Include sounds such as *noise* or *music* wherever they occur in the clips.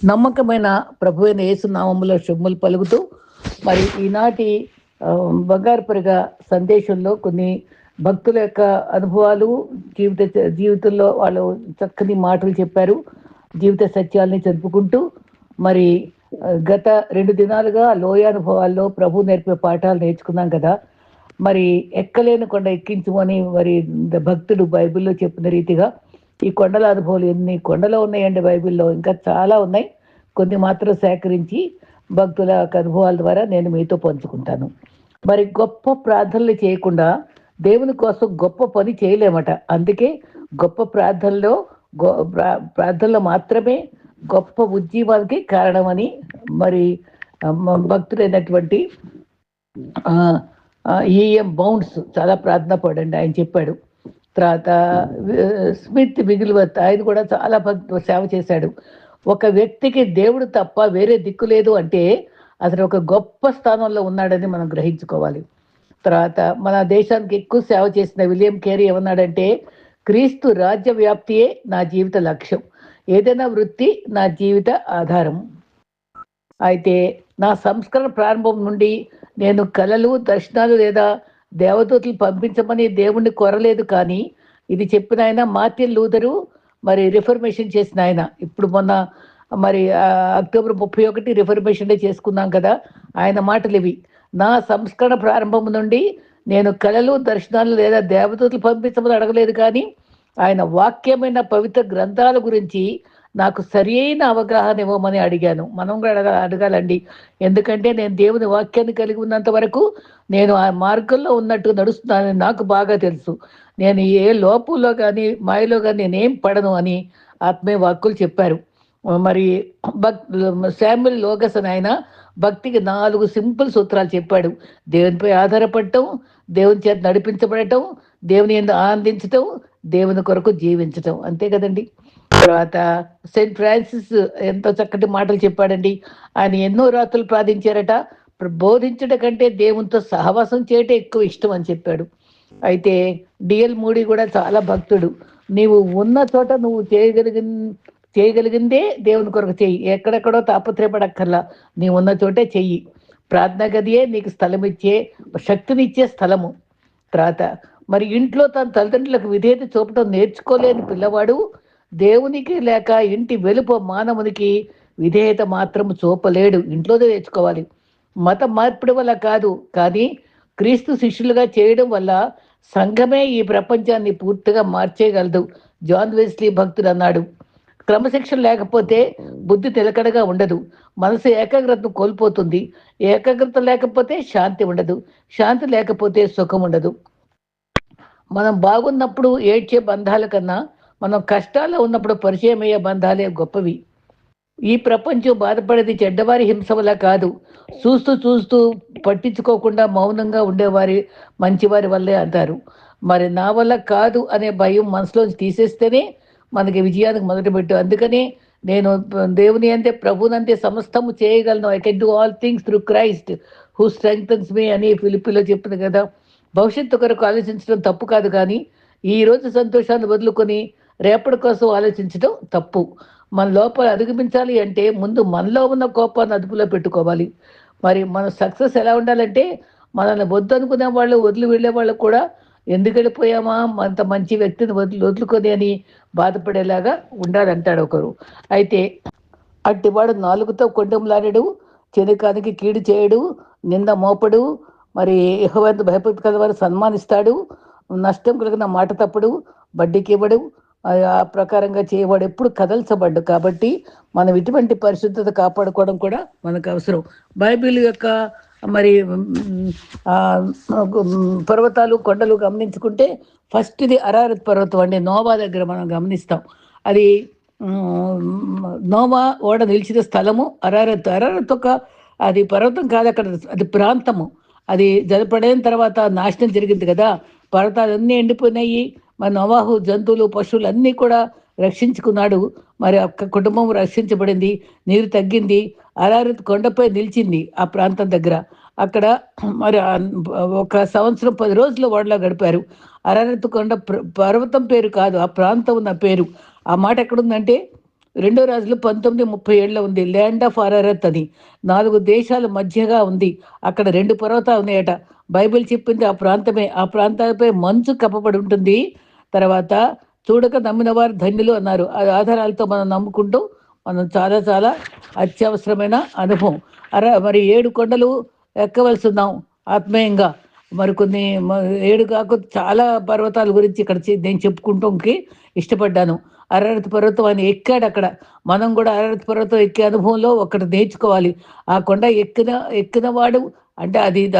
నమ్మకమైన ప్రభు అయిన యేసునామంలో శుభములు పలుకుతూ మరి ఈనాటి బంగారుపరిగా బంగారు సందేశంలో కొన్ని భక్తుల యొక్క అనుభవాలు జీవిత జీవితంలో వాళ్ళు చక్కని మాటలు చెప్పారు జీవిత సత్యాలని చదువుకుంటూ మరి గత రెండు దినాలుగా లోయ అనుభవాల్లో ప్రభు నేర్పే పాఠాలు నేర్చుకున్నాం కదా మరి ఎక్కలేని కొండ ఎక్కించమని మరి భక్తుడు బైబిల్లో చెప్పిన రీతిగా ఈ కొండల అనుభవాలు ఎన్ని కొండలు ఉన్నాయండి బైబిల్లో? ఇంకా చాలా ఉన్నాయి. కొన్ని మాత్రం సేకరించి భక్తుల అనుభవాల ద్వారా నేను మీతో పంచుకుంటాను. మరి గొప్ప ప్రార్థనలు చేయకుండా దేవుని కోసం గొప్ప పని చేయలేమట. అందుకే గొప్ప ప్రార్థనలో గొ ప్రా- ప్రార్థనలో మాత్రమే గొప్ప ఉద్యమానికి కారణమని మరి భక్తుడైనటువంటి ఈఎం బౌండ్స్ చాలా ప్రార్థన పడండి. ఆయన చెప్పాడు. తర్వాత స్మిత్ మిగిలివత్ ఆయన కూడా చాలా సేవ చేశాడు. ఒక వ్యక్తికి దేవుడు తప్ప వేరే దిక్కు లేదు అంటే అతను ఒక గొప్ప స్థానంలో ఉన్నాడని మనం గ్రహించుకోవాలి. తర్వాత మన దేశానికి ఎక్కువ సేవ చేసిన విలియం కేరీ ఏమన్నాడంటే క్రీస్తు రాజ్య వ్యాప్తియే నా జీవిత లక్ష్యం. ఏదైనా వృత్తి నా జీవిత ఆధారం. అయితే నా సంస్కరణ ప్రారంభం నుండి నేను కళలు దర్శనాలు లేదా దేవదూతలు పంపించమని దేవుణ్ణి కోరలేదు కానీ ఇది చెప్పిన ఆయన మార్టిన్ లూథరు మరి రిఫర్మేషన్ చేసిన ఆయన. ఇప్పుడు మొన్న మరి అక్టోబర్ ముప్పై ఒకటి రిఫర్మేషన్ డే చేసుకున్నాం కదా ఆయన మాటలు ఇవి. నా సంస్కరణ ప్రారంభం నుండి నేను కళలు దర్శనాలు లేదా దేవదూతలు పంపించమని అడగలేదు కానీ ఆయన వాక్యమైన పవిత్ర గ్రంథాల గురించి నాకు సరి అయిన అవగాహన ఇవ్వమని అడిగాను. మనం కూడా అడగ అడగాలండి. ఎందుకంటే నేను దేవుని వాక్యాన్ని కలిగి ఉన్నంత వరకు నేను ఆ మార్గంలో ఉన్నట్టు నడుస్తున్నానని నాకు బాగా తెలుసు. నేను ఏ లోపులో కానీ మాయలో కానీ నేనేం పడను అని ఆత్మీయ వాక్కులు చెప్పారు. మరి భక్ శామ్యుల్ లోగస్ అని ఆయన భక్తికి నాలుగు సింపుల్ సూత్రాలు చెప్పాడు. దేవునిపై ఆధారపడటం దేవుని చేత నడిపించబడటం దేవుని ఎందు ఆనందించటం దేవుని కొరకు జీవించటం. అంతే కదండి? తర్వాత సెయింట్ ఫ్రాన్సిస్ ఎంతో చక్కటి మాటలు చెప్పాడండి. ఆయన ఎన్నో రాత్రులు ప్రార్థించారట. బోధించడం కంటే దేవునితో సహవాసం చేయటం ఎక్కువ ఇష్టం అని చెప్పాడు. అయితే డిఎల్ మూడి కూడా చాలా భక్తుడు. నీవు ఉన్న చోట నువ్వు చేయగలిగి చేయగలిగిందే దేవుని కొరకు చెయ్యి. ఎక్కడెక్కడో తాపత్రయపడక్కర్లా. నీ ఉన్న చోటే చెయ్యి. ప్రార్థనా గదియే నీకు స్థలం ఇచ్చే శక్తినిచ్చే స్థలము. తర్వాత మరి ఇంట్లో తన తల్లిదండ్రులకు విధేయత చూపటం నేర్చుకోలేని పిల్లవాడు దేవునికి లేక ఇంటి వెలుప మానవునికి విధేయత మాత్రం చూపలేడు. ఇంట్లోనే నేర్చుకోవాలి. మత మార్పిడి వల్ల కాదు. కానీ క్రీస్తు శిష్యులుగా చేయడం వల్ల సంఘమే ఈ ప్రపంచాన్ని పూర్తిగా మార్చేయగలదు. జాన్ వెస్లీ భక్తుడు అన్నాడు. క్రమశిక్షణ లేకపోతే బుద్ధి తిలకడగా ఉండదు. మనసు ఏకాగ్రతను కోల్పోతుంది. ఏకాగ్రత లేకపోతే శాంతి ఉండదు. శాంతి లేకపోతే సుఖం ఉండదు. మనం బాగున్నప్పుడు ఏడ్చే బంధాల కన్నా మనం కష్టాల్లో ఉన్నప్పుడు పరిచయం అయ్యే బంధాలే గొప్పవి. ఈ ప్రపంచం బాధపడేది చెడ్డవారి హింస వల్ల కాదు. చూస్తూ చూస్తూ పట్టించుకోకుండా మౌనంగా ఉండేవారి మంచివారి వల్లే అంటారు. మరి నా వల్ల కాదు అనే భయం మనసులోంచి తీసేస్తేనే మనకి విజయానికి మొదలుపెట్టు అందుకని నేను దేవుని అంతే ప్రభునంతే సమస్తము చేయగలను. I can do all things through Christ who strengthens me అని ఫిలిపిలో చెప్పింది కదా. భవిష్యత్తు కొరకు ఆలోచించడం తప్పు కాదు కానీ ఈ రోజు సంతోషాన్ని వదులుకొని రేపటి కోసం ఆలోచించడం తప్పు. మన లోపల అధిగమించాలి అంటే ముందు మనలో ఉన్న కోపాన్ని అదుపులో పెట్టుకోవాలి. మరి మన సక్సెస్ ఎలా ఉండాలంటే మనల్ని వద్దు అనుకునే వాళ్ళు వదిలి వెళ్ళే వాళ్ళు కూడా ఎందుకు వెళ్ళిపోయామా? అంత మంచి వ్యక్తిని వదిలి వదులుకొని అని బాధపడేలాగా ఉండాలంటాడు ఒకరు. అయితే అట్టివాడు నాలుగుతో కొండంలాడడు చెనుకానికి కీడు చేయడు నింద మోపడు మరి యెహోవాను భయపడి కలవారు సన్మానిస్తాడు నష్టం కలిగిన మాట తప్పుడు వడ్డీకి ఇవ్వడు ఆ ప్రకారంగా చేయవాడు ఎప్పుడు కదల్చబడ్డు. కాబట్టి మనం ఇటువంటి పరిశుద్ధత కాపాడుకోవడం కూడా మనకు అవసరం. బైబిల్ యొక్క మరి పర్వతాలు కొండలు గమనించుకుంటే ఫస్ట్ ఇది అరారత్ పర్వతం అండి. నోవా దగ్గర మనం గమనిస్తాం. అది నోవా ఓడ నిలిచిన స్థలము అరారత్. అరారత్ ఒక అది పర్వతం కాదు అక్కడ అది ప్రాంతము. అది జలపడిన తర్వాత నాశనం జరిగింది కదా. పర్వతాలు అన్నీ ఎండిపోయినాయి. మరి నవాహు జంతువులు పశువులు అన్నీ కూడా రక్షించుకున్నాడు. మరి ఒక్క కుటుంబం రక్షించబడింది నీరు తగ్గింది అరారత్ కొండపై నిలిచింది ఆ ప్రాంతం దగ్గర. అక్కడ *clears throat* మరి ఒక సంవత్సరం పది రోజులు ఓడలో గడిపారు. అరారత్ కొండ పర్వతం పేరు కాదు ఆ ప్రాంతం ఉన్న పేరు. ఆ మాట ఎక్కడుందంటే రెండో రాజులు పంతొమ్మిది ముప్పై ఏళ్ళలో ఉంది ల్యాండ్ ఆఫ్ అరారత్ అని. నాలుగు దేశాల మధ్యగా ఉంది అక్కడ రెండు పర్వతాలు ఉన్నాయట. బైబిల్ చెప్పింది ఆ ప్రాంతమే ఆ ప్రాంతాలపై మంచు కప్పబడి ఉంటుంది. తర్వాత చూడక నమ్మిన వారు ధన్యులు అన్నారు. ఆ ఆధారాలతో మనం నమ్ముకుంటూ మనం చాలా చాలా అత్యవసరమైన అనుభవం. అర మరి ఏడు కొండలు ఎక్కవలసి ఉన్నాం ఆత్మీయంగా. మరి కొన్ని ఏడు కాకుండా చాలా పర్వతాల గురించి ఇక్కడ చె- నేను చెప్పుకుంటూకి ఇష్టపడ్డాను. అరరత్ పర్వతం ఆయన ఎక్కాడు అక్కడ మనం కూడా అరరత్ పర్వతం ఎక్కే అనుభవంలో ఒకటి నేర్చుకోవాలి. ఆ కొండ ఎక్కిన ఎక్కిన వాడు అంటే అది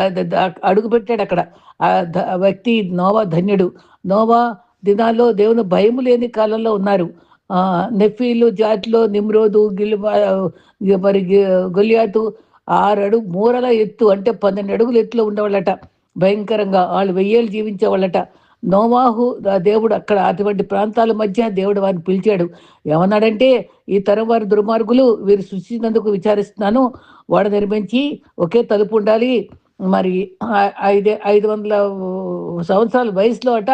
అడుగు పెట్టాడు అక్కడ ఆ వ్యక్తి నోవా ధన్యుడు. నోవా దినాల్లో దేవుని భయం లేని కాలంలో ఉన్నారు. నెఫీలు జాతిలో నిమ్రోదు గిల్ మరి గొలియాతు ఆరు అడుగు మూరల ఎత్తు అంటే పన్నెండు అడుగులు ఎత్తులో ఉండేవాళ్ళట. భయంకరంగా వాళ్ళు వెయ్యేళ్ళు జీవించేవాళ్ళట. నోవాహు దేవుడు అక్కడ అటువంటి ప్రాంతాల మధ్య దేవుడు వారిని పిలిచాడు. ఏమన్నాడంటే ఈ తరం వారి దుర్మార్గులు వీరు సృష్టించినందుకు విచారిస్తున్నాను. వాడ నిర్మించి ఒకే తలుపు ఉండాలి. మరి ఐదు ఐదు వందల సంవత్సరాల వయసులో అట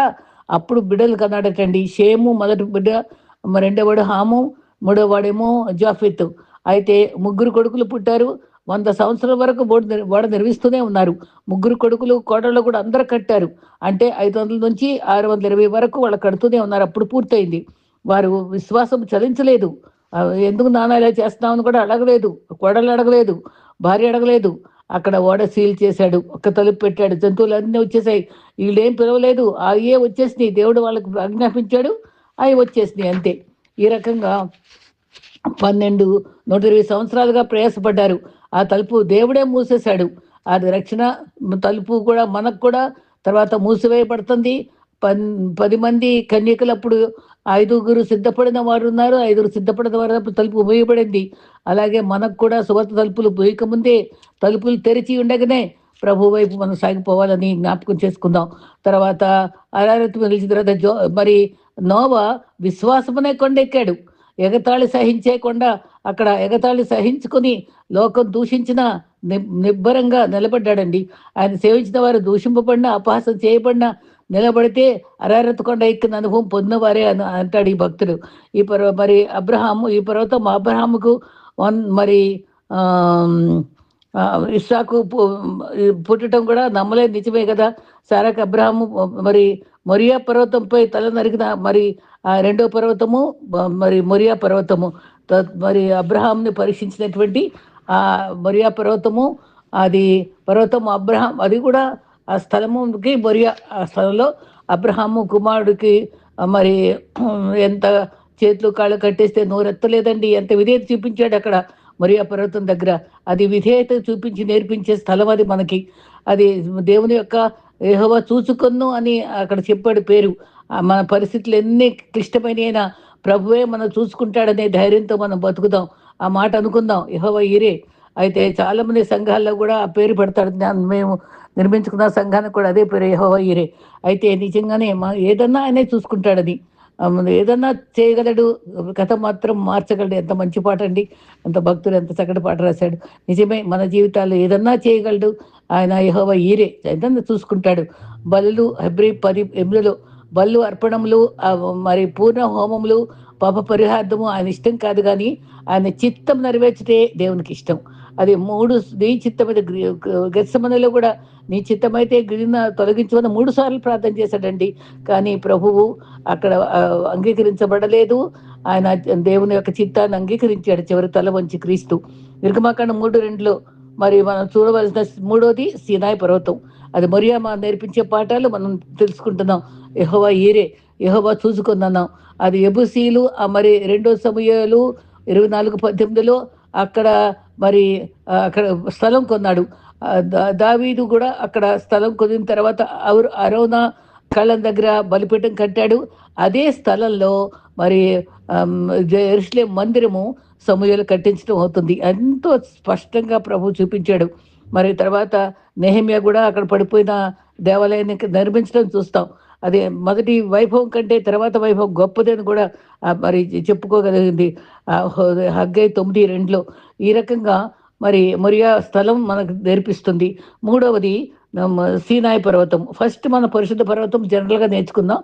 అప్పుడు బిడ్డలు కన్నాడటండి షేము మొదటి బిడ్డ మరి రెండో వాడు హాము మూడో వాడేమో జాఫెత్. అయితే ముగ్గురు కొడుకులు పుట్టారు. వంద సంవత్సరాల వరకు బోర్డు ఓడ వాడ నిర్మిస్తూనే ఉన్నారు. ముగ్గురు కొడుకులు కోటల్లో కూడా అందరూ కట్టారు. అంటే ఐదు వందల నుంచి ఆరు వందల ఇరవై వరకు వాళ్ళు కడుతూనే ఉన్నారు. అప్పుడు పూర్తయింది. వారు విశ్వాసం చలించలేదు. ఎందుకు నాన్న ఇలా చేస్తున్నామని కూడా అడగలేదు. కోడలు అడగలేదు. భార్య అడగలేదు. అక్కడ ఓడ సీల్ చేశాడు ఒక్క తలుపు పెట్టాడు జంతువులు అన్నీ వచ్చేసాయి. వీళ్ళేం పిలవలేదు అవే వచ్చేసినాయి దేవుడు వాళ్ళకి ఆజ్ఞాపించాడు అవి వచ్చేసినాయి అంతే. ఈ రకంగా పన్నెండు నూట ఇరవై సంవత్సరాలుగా ప్రయాసపడ్డారు. ఆ తలుపు దేవుడే మూసేశాడు. అది రక్షణ తలుపు కూడా మనకు కూడా తర్వాత మూసివేయబడుతుంది. పన్ పది మంది కన్యకలప్పుడు ఐదుగురు సిద్ధపడిన వారు ఉన్నారు ఐదుగురు సిద్ధపడిన వారు తలుపు ఉపయోగపడింది. అలాగే మనకు కూడా సువార్త తలుపులు పోయకముందే తలుపులు తెరిచి ఉండగానే ప్రభు వైపు మనం సాగిపోవాలని జ్ఞాపకం చేసుకుందాం. తర్వాత అరారతి నిలిచిన తర్వాత జో మరి నోవా విశ్వాసమునే కొండెక్కాడు. ఎగతాళి సహించే కొండ అక్కడ ఎగతాళి సహించుకుని లోకం దూషించిన ని- నిబ్బరంగా నిలబడ్డాడండి. ఆయన సేవించిన వారు దూషింపబడిన అపహాసం చేయబడిన నిలబడితే అరారత్ కొండ ఎక్కిన అనుభవం పొందినవారే అని అంటాడు ఈ భక్తుడు. ఈ పర్వ మరి అబ్రహాము ఈ పర్వతం అబ్రహాముకు వన్ మరి ఇస్సాకు పు- పుట్టడం కూడా నమ్మలే నిజమే కదా? సారాక్ అబ్రహాము మరి మొరియా పర్వతంపై తల నరికిన మరి ఆ రెండో పర్వతము మరి మొరియా పర్వతము మరి అబ్రహాంని పరీక్షించినటువంటి ఆ మొరియా పర్వతము అది పర్వతం అబ్రహాం అది కూడా ఆ స్థలముకి మొరియా ఆ స్థలంలో అబ్రహాము కుమారుడికి మరి ఎంత చేతులు కాళ్ళు కట్టేస్తే నోరెత్తలేదండి. ఎంత విధేయత చూపించాడు అక్కడ మరియా పర్వతం దగ్గర. అది విధేయత చూపించి నేర్పించే స్థలం అది మనకి. అది దేవుని యొక్క యెహోవా చూసుకొను అని అక్కడ చెప్పాడు పేరు. మన పరిస్థితులు ఎన్ని క్లిష్టమైన ప్రభువే మనం చూసుకుంటాడనే ధైర్యంతో మనం బతుకుదాం. ఆ మాట అనుకుందాం. యెహోవా ఈరే. అయితే చాలామంది సంఘాల్లో కూడా ఆ పేరు పెడతాడు మేము నిర్మించుకున్న సంఘానికి కూడా అదే పేరు యెహోవా ఈరే. అయితే నిజంగానే మా ఏదన్నా ఆయనే చూసుకుంటాడని ఏదన్నా చేయగలడు. కథ మాత్రం మార్చగలడు. ఎంత మంచి పాట అండి. అంత భక్తుడు ఎంత చక్కటి పాట రాశాడు. నిజమే మన జీవితాల్లో ఏదన్నా చేయగలడు. ఆయన యహోవ ఈరే. ఏదన్నా చూసుకుంటాడు. బలులు హెబ్రి పది ఎములలో బళ్ళు అర్పణములు మరి పూర్ణ హోమములు పాప పరిహార్థము ఆయన ఇష్టం కాదు కానీ ఆయన చిత్తం నెరవేర్చితే దేవునికి ఇష్టం. అది మూడు నీ చిత్తమైన గెత్సమనలో కూడా నీ చిత్తమైతే గిరిన తొలగించమని మూడు సార్లు ప్రార్థన చేశాడండి. కానీ ప్రభువు అక్కడ అంగీకరించబడలేదు. ఆయన దేవుని యొక్క చిత్తాన్ని అంగీకరించాడు చివరి తల వంచి క్రీస్తు. నిర్గమాకాండ మూడు రెండులో మరి మనం చూడవలసిన మూడోది సీనాయి పర్వతం. అది మరియా మా నేర్పించే పాఠాలు మనం తెలుసుకుంటున్నాం. యహోవా ఈరే యెహోవా చూసుకున్నాం అది ఎబుసీలు ఆ మరి రెండో సమయాలు ఇరవై నాలుగు పద్దెనిమిదిలో అక్కడ మరి అక్కడ స్థలం కొన్నాడు. దావీదు కూడా అక్కడ స్థలం కొనిన తర్వాత అరు- అరోనా కళ్ళం దగ్గర బలిపీఠం కట్టాడు. అదే స్థలంలో మరి ఎరుసలేం మందిరము సమూహలు కట్టించడం అవుతుంది. ఎంతో స్పష్టంగా ప్రభు చూపించాడు. మరి తర్వాత నెహమియా కూడా అక్కడ పడిపోయిన దేవాలయాన్ని నిర్మించడం చూస్తాం. అదే మొదటి వైభవం కంటే తర్వాత వైభవం గొప్పదని కూడా మరి చెప్పుకోగలిగింది. హగ్గై తొమ్మిది రెండులో ఈ రకంగా మరి మరియా స్థలం మనకు నేర్పిస్తుంది. మూడవది నమ్మ సీనాయి పర్వతం. ఫస్ట్ మన పరిశుద్ధ పర్వతం జనరల్గా నేర్చుకుందాం.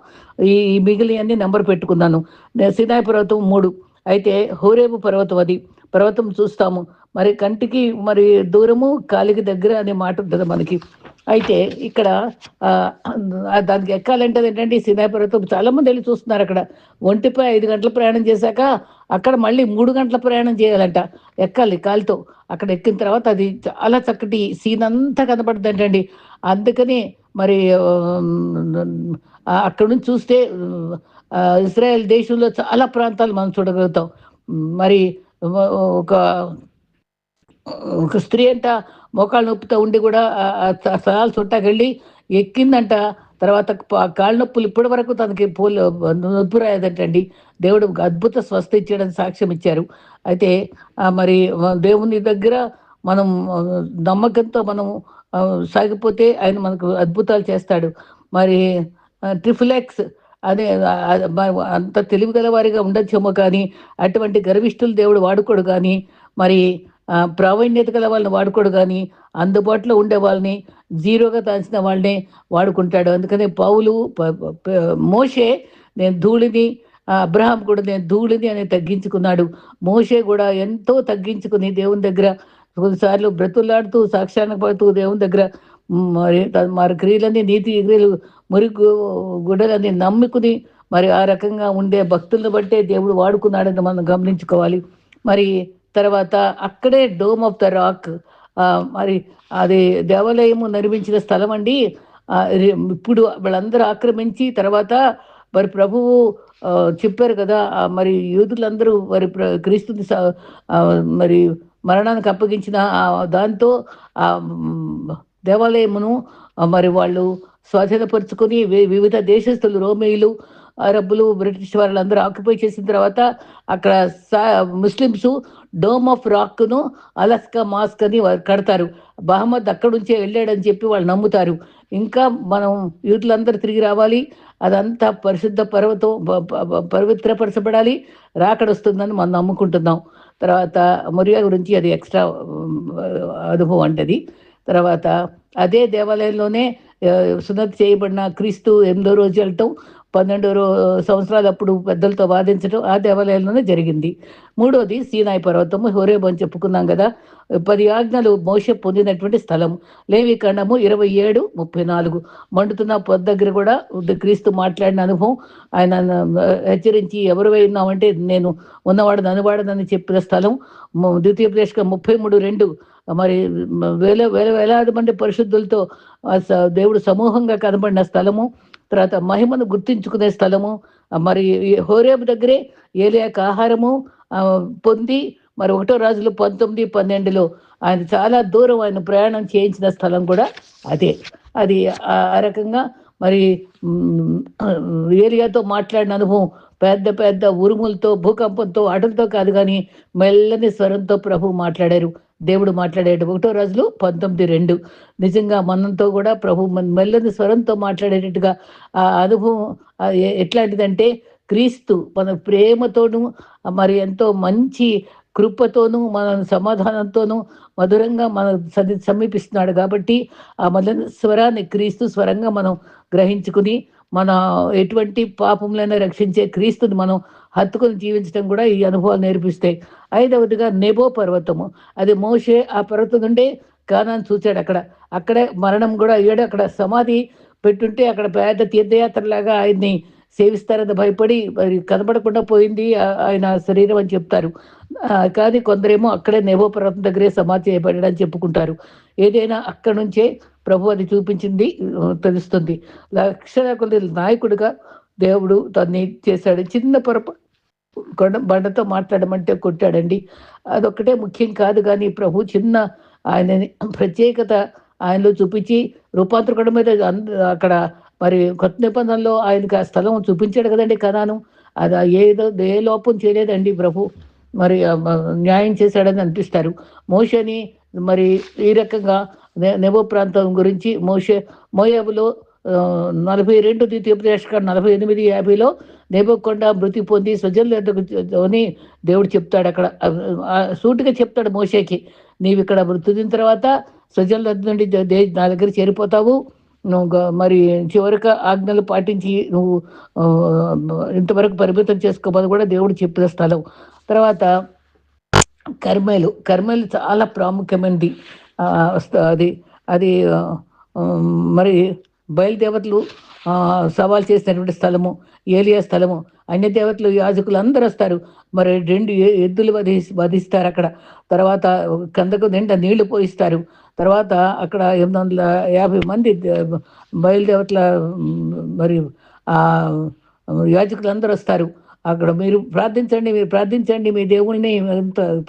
ఈ ఈ నెంబర్ పెట్టుకున్నాను. నే- సీనాయి పర్వతం మూడు. అయితే హోరేబు పర్వతం అది. పర్వతం చూస్తాము. మరి కంటికి మరి దూరము కాలికి దగ్గర అనే మాట ఉంటుంది మనకి. అయితే ఇక్కడ దానికి ఎక్కాలంటే ఏంటంటే ఈ సినాయి పర్వతం చాలా మంది వెళ్ళి చూస్తున్నారు అక్కడ. ఒంటిపై ఐదు గంటల ప్రయాణం చేశాక అక్కడ మళ్ళీ మూడు గంటల ప్రయాణం చేయాలంట. ఎక్కాలి కాలితో. అక్కడ ఎక్కిన తర్వాత అది చాలా చక్కటి సీన్ అంతా కనపడుతుంది ఏంటండి అందుకని మరి అక్కడ నుంచి చూస్తే ఇస్రాయెల్ దేశంలో చాలా ప్రాంతాలు మనం చూడగలుగుతాం. మరి ఒక ఒక స్త్రీ అంట మోకాళ్ళ నొప్పితో ఉండి కూడా సలాలు స్థలాలు చుట్టాకెళ్ళి ఎక్కిందంట. తర్వాత కాళ్ళ నొప్పులు ఇప్పటి వరకు తనకి పోలు నొప్పి రాయదంటండి దేవుడు అద్భుత స్వస్థ ఇచ్చాడని సాక్ష్యం ఇచ్చారు. అయితే మరి దేవుని దగ్గర మనం నమ్మకంతో మనం సాగిపోతే ఆయన మనకు అద్భుతాలు చేస్తాడు. మరి ట్రిఫిలెక్స్ అదే అంత తెలివి గల వారిగా ఉండొచ్చేమో కానీ అటువంటి గర్విష్ఠులు దేవుడు వాడుకోడు కానీ మరి ప్రావీణ్యత గల వాళ్ళని వాడుకోడు కానీ అందుబాటులో ఉండే వాళ్ళని జీరోగా దాల్చిన వాళ్ళని వాడుకుంటాడు. అందుకనే పౌలు మోషే నేను ధూళిని అబ్రహాం కూడా నేను ధూళిని అని తగ్గించుకున్నాడు. మోషే కూడా ఎంతో తగ్గించుకుని దేవుని దగ్గర కొన్నిసార్లు బ్రతులాడుతూ సాక్ష్యానికి పడుతూ దేవుని దగ్గర మరి మరి క్రియలన్నీ నీతి క్రియలు మురుగు గుడలన్నీ నమ్ముకుని మరి ఆ రకంగా ఉండే భక్తులను బట్టే దేవుడు వాడుకున్నాడని మనం గమనించుకోవాలి. మరి తర్వాత అక్కడే డోమ్ ఆఫ్ ద రాక్ మరి అది దేవాలయము నిర్మించిన స్థలం అండి. ఇప్పుడు వాళ్ళందరూ ఆక్రమించి తర్వాత మరి ప్రభువు చెప్పారు కదా మరి యూదులందరూ మరి ప్ర- క్రీస్తుని స- మరి మరణానికి అప్పగించిన దాంతో ఆ దేవాలయమును మరి వాళ్ళు స్వాధీనపరుచుకొని వివిధ దేశస్తులు రోమేయులు అరబ్బులు బ్రిటిష్ వాళ్ళందరూ ఆక్యుపై చేసిన తర్వాత అక్కడ సా- ముస్లిమ్స్ డోమ్ ఆఫ్ రాక్ను అలస్కా మాస్క్ అని కడతారు. బహమ్మద్ అక్కడి నుంచే వెళ్ళాడని చెప్పి వాళ్ళు నమ్ముతారు. ఇంకా మనం యూతులందరూ తిరిగి రావాలి. అదంతా పరిశుద్ధ పర్వతం పవిత్రపరచబడాలి ప- ప- పవిత్రపరచబడాలి. రాకడొస్తుందని మనం నమ్ముకుంటున్నాం. తర్వాత మొరియా గురించి అది ఎక్స్ట్రా అనుభవం అంటది తర్వాత అదే దేవాలయంలోనే సున్నతి చేయబడిన క్రీస్తు ఎనిమిదో రోజు వెళ్ళటం పన్నెండు రో సంవత్సరాలు అప్పుడు పెద్దలతో వాదించడం ఆ దేవాలయంలోనే జరిగింది. మూడోది సీనాయి పర్వతము. హోరేబు అని చెప్పుకున్నాం కదా. పది ఆజ్ఞలు మోష పొందినటువంటి స్థలం. లేవి కండము ఇరవై ఏడు ముప్పై నాలుగు. మండుతున్న పొద్దు దగ్గర కూడా క్రీస్తు మాట్లాడిన అనుభవం. ఆయన హెచ్చరించి ఎవరు ఉన్నామంటే నేను ఉన్నవాడు ననువాడనని చెప్పిన స్థలం. ద్వితీయ ప్రదేశం ముప్పై మూడు రెండు. మరి వేల వేల వేలాది మంది పరిశుద్ధులతో స- దేవుడు సమూహంగా కనబడిన స్థలము. తర్వాత మహిమను గుర్తించుకునే స్థలము మరి హోరేబు దగ్గరే ఏలియాక ఆహారము పొంది మరి ఒకటో రాజులు పంతొమ్మిది పన్నెండులో ఆయన చాలా దూరం ఆయన ప్రయాణం చేయించిన స్థలం కూడా అదే. అది ఆ రకంగా మరి ఏలియాతో మాట్లాడిన అనుభవం పెద్ద పెద్ద ఉరుములతో భూకంపంతో అటలతో కాదు కానీ మెల్లని స్వరంతో ప్రభు మాట్లాడారు. దేవుడు మాట్లాడాడు. ఒకటో రోజులు పంతొమ్మిది రెండు. నిజంగా మనంతో కూడా ప్రభు మెల్లని స్వరంతో మాట్లాడేటట్టుగా ఆ అనుభవం ఎట్లాంటిదంటే క్రీస్తు మన ప్రేమతోనూ మరి ఎంతో మంచి కృపతోనూ మన సమాధానంతోనూ మధురంగా మన సది సమీపిస్తున్నాడు కాబట్టి ఆ మదన స్వరాన్ని క్రీస్తు స్వరంగా మనం గ్రహించుకుని మన ఎటువంటి పాపములైనా రక్షించే క్రీస్తుని మనం హత్తుకుని జీవించడం కూడా ఈ అనుభవాలు నేర్పిస్తాయి. ఐదవదిగా నెబో పర్వతము. అది మోషే ఆ పర్వతం నుండే కానాన్ని చూశాడు అక్కడ. అక్కడే మరణం కూడా అయ్యాడు. అక్కడ సమాధి పెట్టుంటే అక్కడ పెద్ద తీర్థయాత్రలాగా ఆయన్ని సేవిస్తారని భయపడి మరి కనబడకుండా పోయింది ఆయన శరీరం అని చెప్తారు. కానీ కొందరేమో అక్కడే నెబో పర్వతం దగ్గరే సమాధి అని చెప్పుకుంటారు. ఏదైనా అక్కడ నుంచే ప్రభు అది చూపించింది తెలుస్తుంది. లక్షల కొద్ది నాయకుడిగా దేవుడు తన్ని చేశాడు. చిన్న పొరప కొండ బండతో మాట్లాడమంటే కొట్టాడండి. అదొక్కటే ముఖ్యం కాదు కానీ ప్రభు చిన్న ఆయనని ప్రత్యేకత ఆయనలో చూపించి రూపాంతరకడం మీద అంద- అక్కడ మరి కొత్త నిబంధనలో ఆయనకి ఆ స్థలం చూపించాడు కదండి కథాను అది ఏదో ఏ లోపం చేయలేదండి ప్రభు. మరి న్యాయం చేశాడని అనిపిస్తారు మోషని మరి ఈ రకంగా నె- నెబో ప్రాంతం గురించి మోషే మోయాబులో నలభై రెండు ద్వితీయోపదేశక నలభై ఎనిమిది యాభైలో నేబొకొండ మృతి పొంది స్వజనుల అని దేవుడు చెప్తాడు అక్కడ. సూటిగా చెప్తాడు మోషేకి నీవు ఇక్కడ మృతి తర్వాత స్వజనుల నుండి దే- నా దగ్గర చేరిపోతావు. నువ్వు మరి చివరికి ఆజ్ఞలు పాటించి నువ్వు ఇంతవరకు పరిమితం చేసుకోమని కూడా దేవుడు చెప్పిన స్థలం. తర్వాత కర్మేలు. కర్మేలు చాలా ప్రాముఖ్యమైనది. అది అది మరి బయలుదేవతలు సవాల్ చేసినటువంటి స్థలము ఏలియా స్థలము అన్య దేవతలు యాజకులు అందరూ వస్తారు. మరి రెండు ఎద్దులు వధి వధిస్తారు అక్కడ. తర్వాత కందకు నిండా నీళ్ళు పోయిస్తారు. తర్వాత అక్కడ ఎనిమిది వందల యాభై మంది బయలుదేవతల మరి యాజకులు అందరూ వస్తారు. అక్కడ మీరు ప్రార్థించండి మీరు ప్రార్థించండి మీ దేవుడిని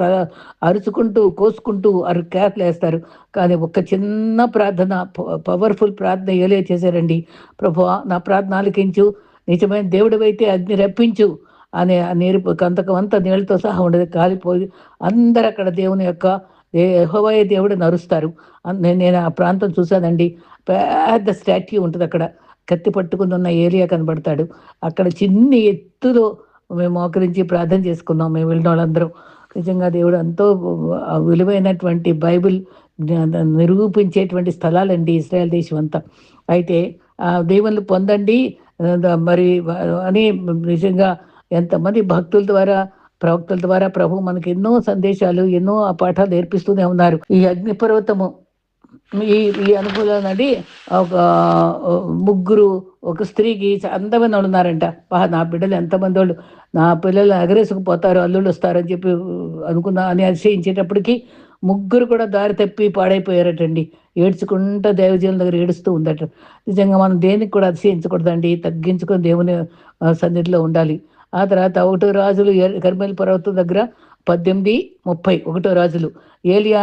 త- అరుచుకుంటూ కోసుకుంటూ అరు క్యాట్లు వేస్తారు కానీ ఒక చిన్న ప్రార్థన పవర్ఫుల్ ప్రార్థన ఏలే చేశారండి. ప్రభు నా ప్రార్థన ఆలకించు నిజమైన దేవుడు అయితే అగ్ని రప్పించు అనే ఆ నీరు కంతకం నీళ్ళతో సహా ఉండేది కాలిపోయి అందరు అక్కడ దేవుని యొక్క యెహోవాయే దేవుడు నరుస్తారు. నేను నేను ఆ ప్రాంతం చూశానండి. పెద్ద స్టాట్యూ ఉంటుంది అక్కడ కత్తి పట్టుకుని ఉన్న ఏరియా కనబడతాడు. అక్కడ చిన్ని ఎత్తులో మేము మోకరించి ప్రార్థన చేసుకున్నాం. మేము వెళ్ళిన వాళ్ళందరూ. నిజంగా దేవుడు ఎంతో విలువైనటువంటి బైబిల్ నిరూపించేటువంటి స్థలాలండి ఇస్రాయల్ దేశం అంతా. అయితే ఆ దేవుళ్ళు పొందండి. మరి అని నిజంగా ఎంతమంది భక్తుల ద్వారా ప్రవక్తల ద్వారా ప్రభు మనకి ఎన్నో సందేశాలు ఎన్నో ఆ పాఠాలు నేర్పిస్తూనే ఉన్నారు. ఈ అగ్నిపర్వతము ఈ ఈ అనుకూలనండి ఒక ముగ్గురు ఒక స్త్రీకి అంతమంది అందమైన వాళ్ళు ఉన్నారంట పా నా బిడ్డలు ఎంతమంది వాళ్ళు నా పిల్లలు ఎగరేసుకుపోతారు అల్లుళ్ళు వస్తారని చెప్పి అనుకున్నా అని అతిశయించేటప్పటికి ముగ్గురు కూడా దారి తప్పి పాడైపోయారటండి. ఏడ్చుకుంటా దేవజీవుల దగ్గర ఏడుస్తూ ఉందట. నిజంగా మనం దేనికి కూడా అతిశయించకూడదండి. తగ్గించుకొని దేవుని సన్నిధిలో ఉండాలి. ఆ తర్వాత ఒకటో రాజులు కర్మేల పర్వతం దగ్గర పద్దెనిమిది ముప్పై ఒకటో రాజులు. ఏలియా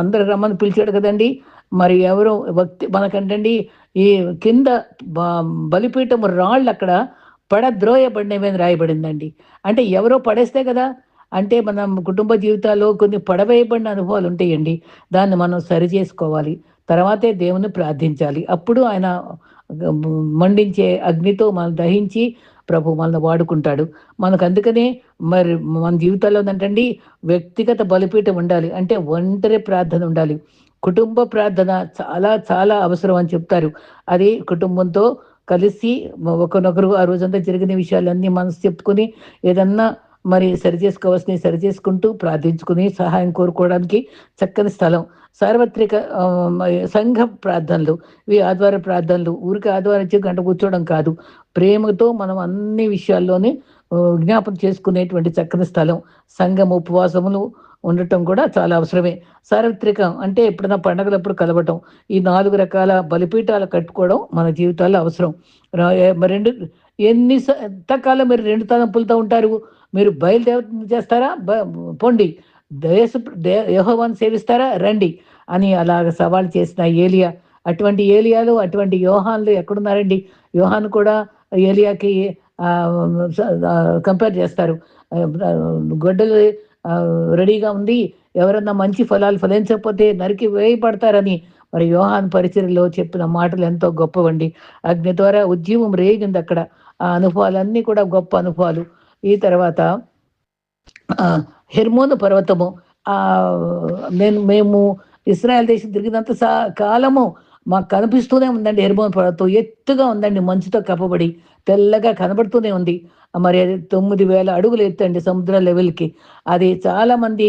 అందరు రమ్మని పిలిచాడు కదండి. మరి ఎవరో భక్తి మనకంటండి ఈ కింద బ- బలిపీఠం రాళ్ళు అక్కడ పడద్రోయబడినవి రాయబడిందండి. అంటే ఎవరో పడేస్తే కదా అంటే మనం కుటుంబ జీవితాల్లో కొన్ని పడవేయబడిన అనుభవాలు ఉంటాయండి. దాన్ని మనం సరి చేసుకోవాలి. తర్వాతే దేవుని ప్రార్థించాలి. అప్పుడు ఆయన మండించే అగ్నితో మనం దహించి ప్రభు మనల్ని వాడుకుంటాడు. మనకు అందుకనే మరి మన జీవితాల్లో ఏంటండి వ్యక్తిగత బలిపీఠం ఉండాలి. అంటే ఒంటరి ప్రార్థన ఉండాలి. కుటుంబ ప్రార్థన చాలా చాలా అవసరం అని చెప్తారు. అది కుటుంబంతో కలిసి ఒకనొకరు ఆ రోజంతా జరిగిన విషయాలన్నీ మనసు చెప్పుకొని ఏదన్నా మరి సరి చేసుకోవాల్సిన సరి చేసుకుంటూ ప్రార్థించుకుని సహాయం కోరుకోవడానికి చక్కని స్థలం. సార్వత్రిక సంఘ ప్రార్థనలు ఇవి ఆదివార ప్రార్థనలు ఊరికి ఆదివారం వచ్చి గంట కూర్చోవడం కాదు. ప్రేమతో మనం అన్ని విషయాల్లోనే జ్ఞాపం చేసుకునేటువంటి చక్కని స్థలం. సంఘం ఉపవాసములు ఉండటం కూడా చాలా అవసరమే. సార్వత్రికం అంటే ఎప్పుడైనా పండగలప్పుడు కలవటం ఈ నాలుగు రకాల బలిపీఠాలు కట్టుకోవడం మన జీవితాల్లో అవసరం. మరి రెండు ఎన్ని ఎంతకాలం మీరు రెండు తలంపులతో ఉంటారు? మీరు బయలుదేవ చేస్తారా? బ- పొండి. దేశ యహోవాన్ని సేవిస్తారా? రండి అని అలాగ సవాల్ చేసిన ఏలియా. అటువంటి ఏలియాలు అటువంటి యోహాన్లు ఎక్కడున్నారండి? యోహాన్ కూడా ఏలియాకి కంపేర్ చేస్తారు. గొడ్డలు రెడీగా ఉంది. ఎవరన్నా మంచి ఫలాలు ఫలించకపోతే నరికి వేయబడతారని మరి యోహాన్ పరిచయలో చెప్పిన మాటలు ఎంతో గొప్పవండి. అగ్ని ద్వారా ఉద్యమం రేగింది అక్కడ. ఆ అనుభవాలన్నీ కూడా గొప్ప అనుభవాలు. ఈ తర్వాత హెర్మోను పర్వతము. ఆ నేను మేము ఇస్రాయల్ దేశం తిరిగినంత సా కాలము మాకు కనిపిస్తూనే ఉందండి. హెర్మోన్ పర్వతం ఎత్తుగా ఉందండి. మంచుతో కప్పబడి తెల్లగా కనబడుతూనే ఉంది. మరి అది తొమ్మిది వేల అడుగులు ఎత్తండి సముద్ర లెవెల్కి. అది చాలా మంది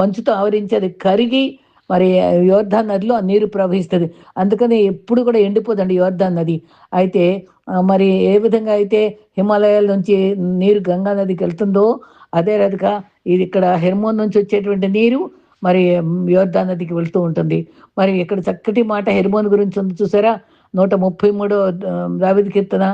మంచుతో ఆవరించి అది కరిగి మరి యోర్ధా నదిలో ఆ నీరు ప్రవహిస్తుంది. అందుకని ఎప్పుడు కూడా ఎండిపోదండి యోర్ధా నది. అయితే మరి ఏ విధంగా అయితే హిమాలయాల నుంచి నీరు గంగా నదికి వెళ్తుందో అదే రకగా ఇది ఇక్కడ హెర్మోన్ నుంచి వచ్చేటువంటి నీరు మరి యోర్ధా నదికి వెళ్తూ ఉంటుంది. మరి ఇక్కడ చక్కటి మాట హెర్మోన్ గురించి ఉంది చూసారా? నూట ముప్పై మూడో దావిది కీర్తన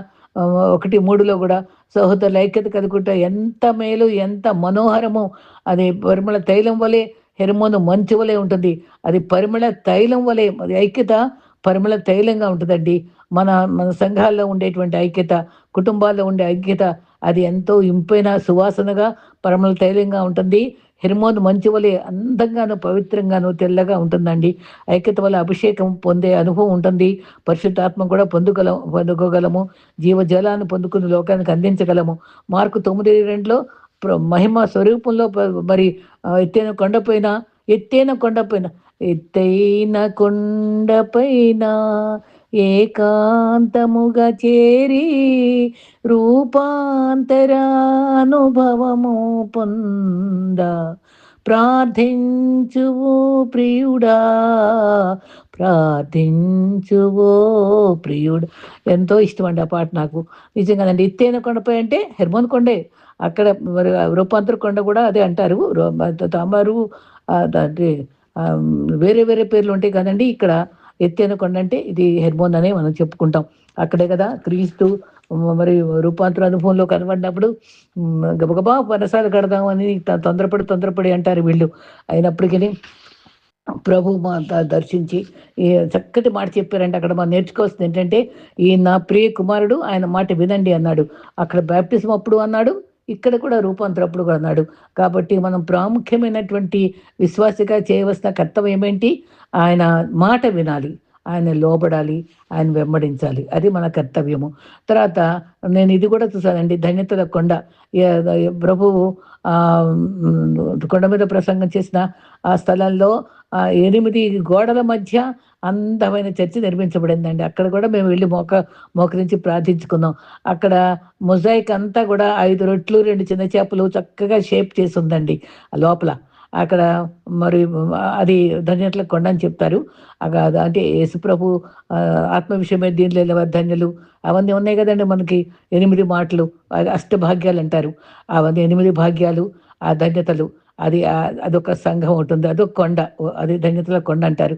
ఒకటి మూడులో కూడా సహోదరుల ఐక్యత కదుకుంటే ఎంత మేలు ఎంత మనోహరము. అది పరిమళ తైలం వలె హెర్మోను మంచు వలె ఉంటుంది. అది పరిమళ తైలం వలె అది ఐక్యత పరిమళ తైలంగా ఉంటుందండి. మన మన సంఘాల్లో ఉండేటువంటి ఐక్యత కుటుంబాల్లో ఉండే ఐక్యత అది ఎంతో ఇంపైన సువాసనగా పరమల తైలంగా ఉంటుంది. హిర్మోన్ మంచు వలె అందంగాను పవిత్రంగాను తెల్లగా ఉంటుందండి. ఐక్యత వల్ల అభిషేకం పొందే అనుభవం ఉంటుంది. పరిశుద్ధాత్మ కూడా పొందుగలం పొందుకోగలము. జీవజలాన్ని పొందుకుని లోకానికి అందించగలము. మార్కు తొమ్మిది రెండులో మహిమ స్వరూపంలో మరి ఎత్తైన కొండపైన ఎత్తైన కొండపైన ఎత్తైన కొండపైన ఏకాంతముగా చేరి రూపాంతరానుభవము పొంద. ప్రార్థించువో ప్రియుడా ప్రార్థించువో ప్రియుడు. ఎంతో ఇష్టం అండి ఆ పాట నాకు. నిజంగానండి ఇత్తేన కొండపై అంటే హెర్మోన్ కొండే. అక్కడ మరి రూపాంతర కొండ కూడా అదే అంటారు. తాంబారు వేరే వేరే పేర్లు ఉంటాయి కదండి. ఇక్కడ ఎత్తైన కొండ అంటే ఇది హెర్మోన్ అనే మనం చెప్పుకుంటాం. అక్కడే కదా క్రీస్తు మరి రూపాంతర అనుభవంలో కనబడినప్పుడు గబగబా వనసాలు కడదామని తొందరపడి తొందరపడి అంటారు వీళ్ళు. అయినప్పటికీ ప్రభు మా దర్శించి చక్కటి మాట చెప్పారంటే అక్కడ మనం నేర్చుకోవాల్సింది ఏంటంటే ఈ నా ప్రియ కుమారుడు ఆయన మాట వినండి అన్నాడు. అక్కడ బ్యాప్టిజం అప్పుడు అన్నాడు ఇక్కడ కూడా రూపాంతరం అప్పుడు కూడా అన్నాడు. కాబట్టి మనం ప్రాముఖ్యమైనటువంటి విశ్వాసగా చేయవలసిన కర్తవ్యం ఏంటి? ఆయన మాట వినాలి ఆయన లోబడాలి ఆయన వెంబడించాలి. అది మన కర్తవ్యము. తర్వాత నేను ఇది కూడా చూసానండి ధన్యతల కొండ. ప్రభువు కొండ మీద ప్రసంగం చేసిన ఆ స్థలంలో ఆ ఎనిమిది గోడల మధ్య అందమైన చర్చి నిర్మించబడిందండి. అక్కడ కూడా మేము వెళ్ళి మోక మోకరించి ప్రార్థించుకున్నాం. అక్కడ మొజాయిక్ అంతా కూడా ఐదు రొట్లు రెండు చిన్న చేపలు చక్కగా షేప్ చేసి ఉందండి. లోపల అక్కడ మరి అది ధన్యతల కొండ అని చెప్తారు అంటే యేసుప్రభు ఆత్మ విషయమే దీనిలో ధన్యలు? అవన్నీ ఉన్నాయి కదండి మనకి ఎనిమిది మాటలు అష్టభాగ్యాలు అంటారు. అవన్నీ ఎనిమిది భాగ్యాలు ఆ ధన్యతలు అది అదొక సంఘం ఉంటుంది అదొక కొండ అది ధన్యతల కొండ అంటారు.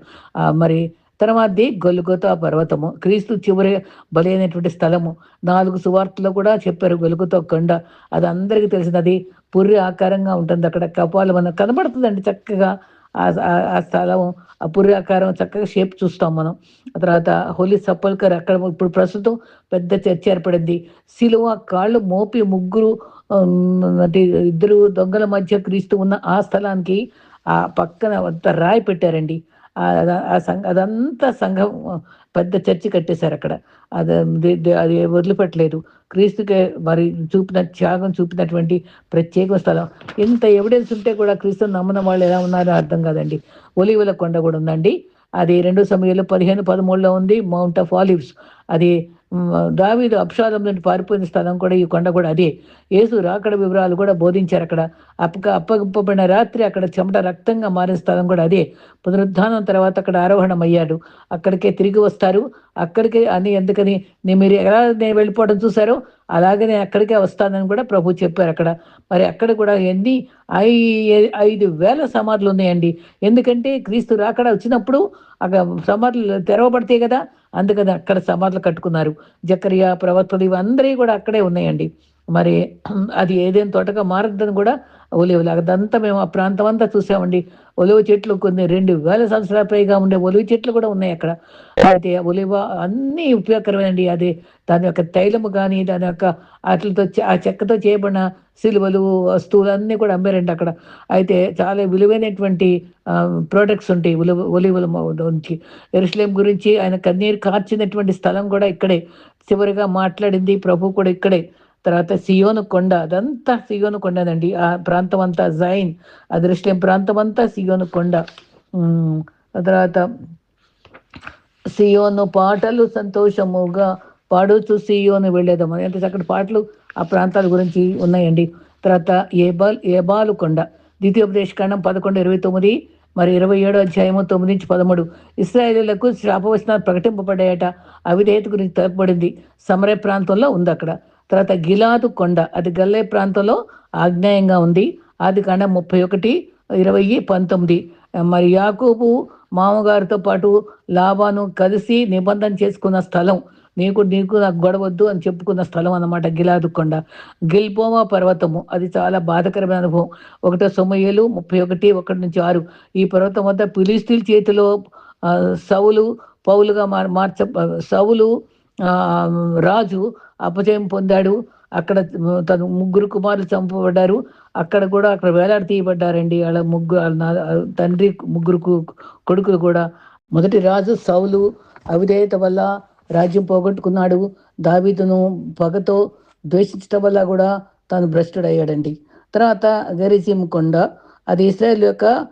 మరి తర్వాతది గొలుగొత పర్వతము. క్రీస్తు చివరి బలైనటువంటి స్థలము. నాలుగు సువార్తలో కూడా చెప్పారు గొలుగుతో కొండ. అది అందరికీ తెలిసినది. పుర్రి ఆకారంగా ఉంటుంది. అక్కడ కపాలు మనకు కనబడుతుందండి చక్కగా. ఆ స్థలం ఆ పుర్రి ఆకారం చక్కగా షేప్ చూస్తాం మనం. ఆ తర్వాత హోలీ సప్పల్కర్ అక్కడ ఇప్పుడు ప్రస్తుతం పెద్ద చర్చ ఏర్పడింది. సిలువ కాళ్ళు మోపి ముగ్గురు అంటే ఇద్దరు దొంగల మధ్య క్రీస్తు ఉన్న ఆ స్థలానికి ఆ పక్కన అంత రాయి పెట్టారండి. ఆ సంఘ అదంతా సంఘం పెద్ద చర్చి కట్టేశారు అక్కడ. అది అది వదిలిపెట్టలేదు. క్రీస్తుకే మరి చూపిన త్యాగం చూపినటువంటి ప్రత్యేక స్థలం. ఇంత ఎవిడెన్స్ ఉంటే కూడా క్రీస్తు నమ్మిన వాళ్ళు ఎలా ఉన్నారో అర్థం కాదండి. ఒలివల కొండ కూడా ఉందండి. అది రెండు సమయంలో పదిహేను పదమూడులో ఉంది. మౌంట్ ఆఫ్ ఆలివ్స్ అది దావీదు అప్షాలం నుండి పారిపోయిన స్థలం కూడా ఈ కొండ కూడా అదే. యేసు రాకడ వివరాలు కూడా బోధించారు అక్కడ. అప్పక అప్పగింపబడిన రాత్రి అక్కడ చెమట రక్తంగా మారిన స్థలం కూడా అదే. పునరుద్ధానం తర్వాత అక్కడ ఆరోహణం అయ్యాడు అక్కడికే తిరిగి వస్తారు. అక్కడికే అని ఎందుకని? నేను మీరు ఎలా నేను వెళ్ళిపోవడం చూసారో అలాగే నేను అక్కడికే వస్తానని కూడా ప్రభు చెప్పారు అక్కడ. మరి అక్కడ కూడా ఎన్ని? ఐదు వేల సమాధులు ఉన్నాయండి. ఎందుకంటే క్రీస్తు రాకడ వచ్చినప్పుడు అక్కడ సమాధులు తెరవబడతాయి కదా. అందుకని అక్కడ సమాధులు కట్టుకున్నారు. జకరియా ప్రవక్తలు ఇవందరి కూడా అక్కడే ఉన్నాయండి. మరి అది ఏదేం తోటగా మారద్దని కూడా ఒలివులు. అదంతా మేము ఆ ప్రాంతం అంతా చూసామండి. ఒలివ చెట్లు కొన్ని రెండు వేల సంవత్సరాల పైగా ఉండే ఒలివ చెట్లు కూడా ఉన్నాయి అక్కడ. అయితే ఒలివ అన్నీ ఉపయోగకరమైనవి. అది దాని యొక్క తైలము కానీ దాని యొక్క అట్లతో ఆ చెక్కతో చేయబడిన సిలువలు వస్తువులు అన్నీ కూడా అమ్మారండి అక్కడ. అయితే చాలా విలువైనటువంటి ప్రోడక్ట్స్ ఉంటాయి ఒలివ ఒలివల నుంచి ఎరుసలేం గురించి ఆయన కన్నీరు కార్చినటువంటి స్థలం కూడా ఇక్కడే. చివరిగా మాట్లాడింది ప్రభు కూడా ఇక్కడే. తర్వాత సియోను కొండ అదంతా సియోను కొండనండి ఆ ప్రాంతం అంతా జైన్ అదృష్టం ప్రాంతం అంతా సియోను కొండ తర్వాత సియోను పాటలు సంతోషముగా పాడుచు సియోను వెళ్ళేదాము. అంటే చక్కటి పాటలు ఆ ప్రాంతాల గురించి ఉన్నాయండి. తర్వాత ఏబాల్ ఏబాలు కొండ ద్వితీయోపదేశ కాండం పదకొండు ఇరవై తొమ్మిది మరి ఇరవై ఏడో అధ్యాయము తొమ్మిది నుంచి పదమూడు. ఇస్రాయేలీలకు శాపవచనాలు ప్రకటింపబడ్డాయట. అవిధేయత గురించి తెలపబడింది. సమరయ ప్రాంతంలో ఉంది అక్కడ తర్వాత గిలాదు కొండ అది గల్లే ప్రాంతంలో ఆగ్నేయంగా ఉంది. ఆది కాండ ముప్పై ఒకటి ఇరవై పంతొమ్మిది. మరి యాకూబు మామగారితో పాటు లాభాను కలిసి నిబంధన చేసుకున్న స్థలం. నీకు నీకు నాకు గొడవద్దు అని చెప్పుకున్న స్థలం అన్నమాట గిలాదు కొండ. గిల్పోమా పర్వతము అది చాలా బాధకరమైన అనుభవం. ఒకటో సొమయ్యలు ముప్పై ఒకటి ఒకటి నుంచి ఆరు. ఈ పర్వతం వద్ద పిలిస్తీల్ చేతిలో సవులు పౌలుగా మార్చ సవులు రాజు అపజయం పొందాడు. అక్కడ తను ముగ్గురు కుమారులు చంపబడ్డారు. అక్కడ కూడా అక్కడ వేలాడి తీయబడ్డారండి. వాళ్ళ ముగ్గురు తండ్రి ముగ్గురు కొడుకులు కూడా. మొదటి రాజు సౌలు అవిధేయత వల్ల రాజ్యం పోగొట్టుకున్నాడు. దావీదును పగతో ద్వేషించడం వల్ల కూడా తాను భ్రష్టుడయ్యాడండి. తర్వాత గరిసిం కొండ. అది ఇస్రాయల్ యొక్క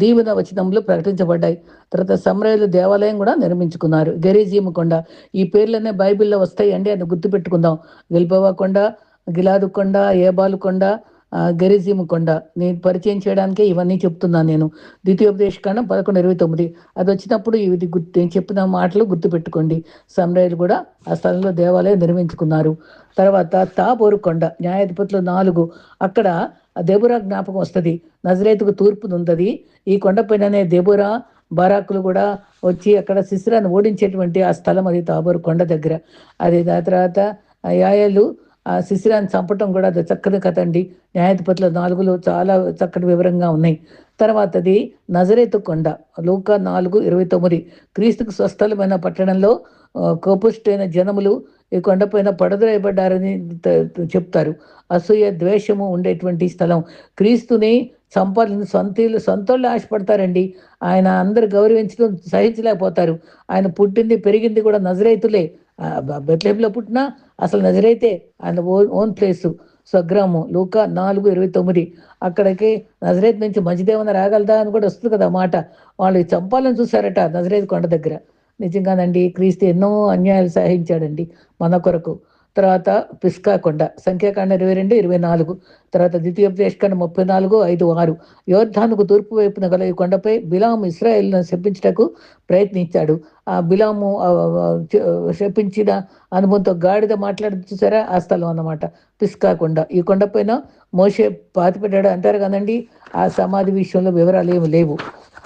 దీవెన వచనంలో ప్రకటించబడ్డాయి. తర్వాత సమరయులు దేవాలయం కూడా నిర్మించుకున్నారు. గెరీజీమ కొండ. ఈ పేర్లనే బైబిల్లో వస్తాయి అండి అని గుర్తుపెట్టుకుందాం. గెలిపోవా కొండ గిలాదు కొండ ఏబాలు కొండ గెరిజీము కొండ. నేను పరిచయం చేయడానికే ఇవన్నీ చెప్తున్నాను నేను. ద్వితీయోపదేశకాండం పదకొండు ఇరవై తొమ్మిది. అది వచ్చినప్పుడు ఇది గుర్తు నేను చెప్పిన మాటలు గుర్తుపెట్టుకోండి. సమరయులు కూడా ఆ స్థలంలో దేవాలయం నిర్మించుకున్నారు. తర్వాత తాబోరు కొండ న్యాయాధిపతులు నాలుగు. అక్కడ దేబురా జ్ఞాపకం వస్తుంది. నజరేతుకు తూర్పు ఉంది ఈ కొండపైననే దేబురా బారాకులు కూడా వచ్చి అక్కడ శిశిరాన్ని ఓడించేటువంటి ఆ స్థలం అది తాబోరు కొండ దగ్గర. అది దాని తర్వాత యాయలు ఆ శిశిరాన్ని చంపటం కూడా అది చక్కటి కథ అండి. న్యాయాధిపతుల నాలుగులో చాలా చక్కటి వివరంగా ఉన్నాయి. తర్వాతది నజరేతు కొండ. లూకా నాలుగు ఇరవై తొమ్మిది. క్రీస్తుకు స్వస్థలమైన పట్టణంలో కోపుష్టైన జనములు ఈ కొండపైన పడద్రాయబడ్డారని చెప్తారు. అసూయ ద్వేషము ఉండేటువంటి స్థలం. క్రీస్తుని సంపాదన సొంతీలు సొంతోళ్ళు ఆశపడతారండి. ఆయన అందరు గౌరవించడం సహించలేకపోతారు. ఆయన పుట్టింది పెరిగింది కూడా నజరైతులే. బెట్లెంలో పుట్టినా అసలు నజరైతే ఆయన ఓన్ ఓన్ ప్లేసు. స్వగ్రామం లూక నాలుగు ఇరవై తొమ్మిది. అక్కడికి నజరేత్ నుంచి మంచిదేమన్నా రాగలదా అని కూడా వస్తుంది కదా మాట. వాళ్ళు చంపాలని చూశారట నజరేత్ కొండ దగ్గర. నిజంగానండి క్రీస్తు ఎన్నో అన్యాయాలు సహించాడండి మన కొరకు. తర్వాత పిస్కాకొండ సంఖ్యాకాండ ఇరవై రెండు ఇరవై నాలుగు. తర్వాత ద్వితీయోపదేశకాండ ముప్పై నాలుగు ఐదు ఆరు. యోర్ధానుకు తూర్పు వైపున గల ఈ కొండపై బిలాము ఇస్రాయేల్ను శపించటకు ప్రయత్నించాడు. ఆ బిలాము శపించిన అనుభవంతో గాడిద మాట్లాడి చూసారా? ఆ స్థలం అన్నమాట. పిస్కాకొండ ఈ కొండపైన మోసే పాతిపెట్టాడు. అంటారు కదండి ఆ సమాధి విషయంలో వివరాలు ఏమి లేవు.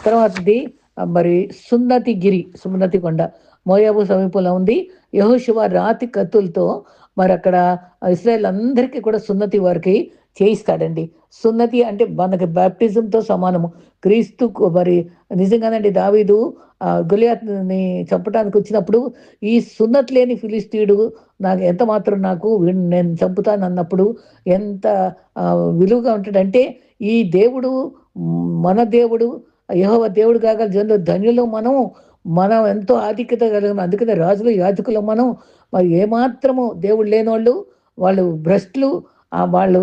తర్వాతది మరి సున్నతి గిరి సున్నతి కొండ మోయాబు సమీపంలో ఉంది. యహోశివ రాతి కత్తులతో మరి అక్కడ ఇస్రాయల్ అందరికీ కూడా సున్నతి వారికి చేయిస్తాడండి. సున్నతి అంటే మనకి బ్యాప్టిజంతో సమానము. క్రీస్తు మరి నిజంగానండి దావీదు గులియాత్ని చంపడానికి వచ్చినప్పుడు ఈ సున్నతి లేని ఫిలిస్తీయుడు నాకు ఎంత మాత్రం నాకు నేను చంపుతాను అన్నప్పుడు ఎంత విలువగా ఉంటాడంటే ఈ దేవుడు మన దేవుడు యహోవ దేవుడు కాగల జనులు ధన్యులు మనం మనం ఎంతో ఆధిక్యత కలిగిన అందుకనే రాజులు యాజకులు మనం మరి ఏమాత్రము దేవుడు లేనివాళ్ళు వాళ్ళు భ్రష్టులు వాళ్ళు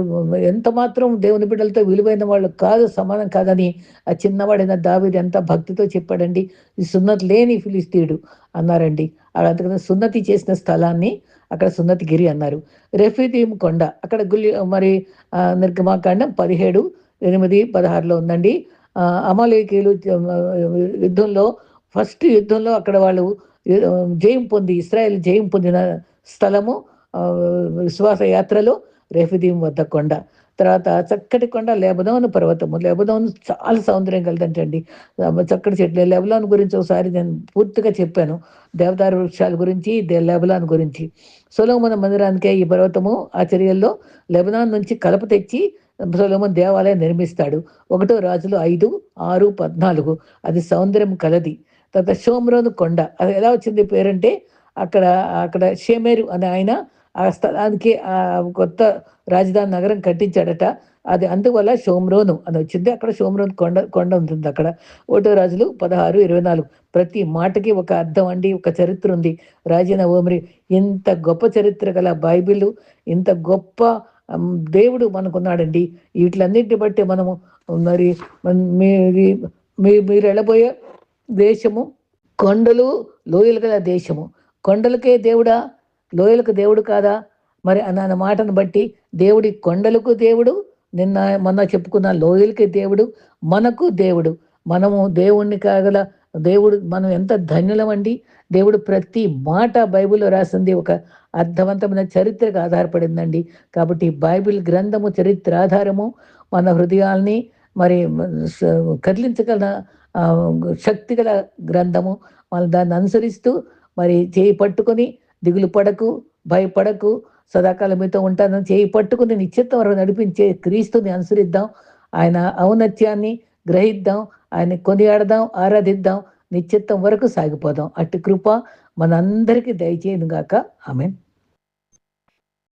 ఎంత మాత్రం దేవుని బిడ్డలతో విలువైన వాళ్ళు కాదు సమానం కాదని ఆ చిన్నవాడైన దావిది ఎంత భక్తితో చెప్పాడండి ఈ సున్నతి లేని ఫిలిస్తీయుడు అన్నారండి. అక్కడ అందుకని సున్నతి చేసిన స్థలాన్ని అక్కడ సున్నతి గిరి అన్నారు. రెఫీదీం కొండ అక్కడ గుల్లి మరి నిర్గమాకాండం పదిహేడు ఎనిమిది పదహారులో ఉందండి. అమలేకీలు యుద్ధంలో ఫస్ట్ యుద్ధంలో అక్కడ వాళ్ళు జయం పొంది ఇస్రాయల్ జయం పొందిన స్థలము విశ్వాస యాత్రలో రేఫిదీం వద్ద కొండ. తర్వాత చక్కటి కొండ లేబదోను పర్వతము. లేబదోను చాలా సౌందర్యం కలదంటండి చక్కటి చెట్లు. లెబలాన్ గురించి ఒకసారి నేను పూర్తిగా చెప్పాను. దేవదారు వృక్షాల గురించి లెబలాన్ గురించి. సొలోమన మందిరానికే ఈ పర్వతము ఆ చర్యల్లో లెబనాన్ నుంచి కలప తెచ్చి సొలోమన్ దేవాలయం నిర్మిస్తాడు. ఒకటో రాజులు ఐదు ఆరు పద్నాలుగు. అది సౌందర్యం కలది. తర్వాత షోమ్రోను కొండ. అది ఎలా వచ్చింది పేరంటే అక్కడ అక్కడ షేమేరు అనే ఆయన ఆ స్థలానికి ఆ కొత్త రాజధాని నగరం కట్టించాడట. అది అందువల్ల షోమ్రోను అని వచ్చింది. అక్కడ షోమ్రోను కొండ కొండ ఉంటుంది అక్కడ. ఓటో రాజులు పదహారు ఇరవై నాలుగు. ప్రతి మాటకి ఒక అర్థం అండి ఒక చరిత్ర ఉంది. రాజీన ఓమరి ఇంత గొప్ప చరిత్ర గల బైబిల్ ఇంత గొప్ప దేవుడు మనకున్నాడండి. వీటిలన్నింటిని బట్టి మనము మరి మీ మీరు వెళ్ళబోయే దేశము కొండలు లోయలు గల దేశము. కొండలకే దేవుడా? లోయలకు దేవుడు కాదా? మరి అన్న మాటను బట్టి దేవుడి కొండలకు దేవుడు నిన్న మొన్న చెప్పుకున్న లోయలకి దేవుడు మనకు దేవుడు. మనము దేవుణ్ణి కాగల దేవుడు మనం ఎంత ధన్యులమండి? దేవుడు ప్రతి మాట బైబిల్లో రాసింది ఒక అర్థవంతమైన చరిత్రకు ఆధారపడిందండి. కాబట్టి బైబిల్ గ్రంథము చరిత్ర ఆధారము మన హృదయాల్ని మరి కదిలించగల శక్తి గల గ్రంథము. మనం దాన్ని అనుసరిస్తూ మరి చేయి పట్టుకొని దిగులు పడకు భయపడకు సదాకాలం మీతో ఉంటానని చేయి పట్టుకుని నిశ్చిత్తం వరకు నడిపించే క్రీస్తుని అనుసరిద్దాం. ఆయన ఔన్నత్యాన్ని గ్రహిద్దాం. ఆయన కొనియాడదాం ఆరాధిద్దాం నిశ్చిత్తం వరకు సాగిపోదాం. అట్టి కృప మనందరికీ దయచేయను గాక ఆమెన్.